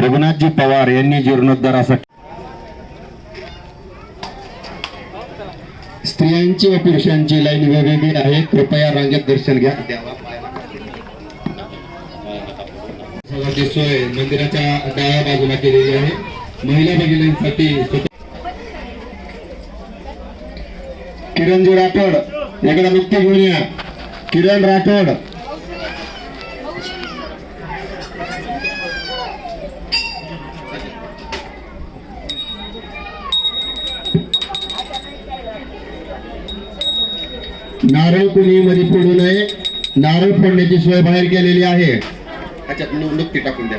रघुनाथजी पवार यांनी जीर्णोद्धारासाठी स्त्रियांची व पुरुषांची लाईन वेगवेगळी आहे. कृपया रांगेत दर्शन घ्या. द्यावा सगळ्याची सोय मंदिराच्या डाव्या बाजूला केलेली आहे. महिला भगिनींसाठी स्वतः- किरणजी राठोड इकडे मुक्ती घेऊन या. किरण राठोड. नारळ कुणी मध्ये पडू नये. नारळ फोडण्याची सोय बाहेर केलेली आहे. अच्छा नुकती टाकून द्या.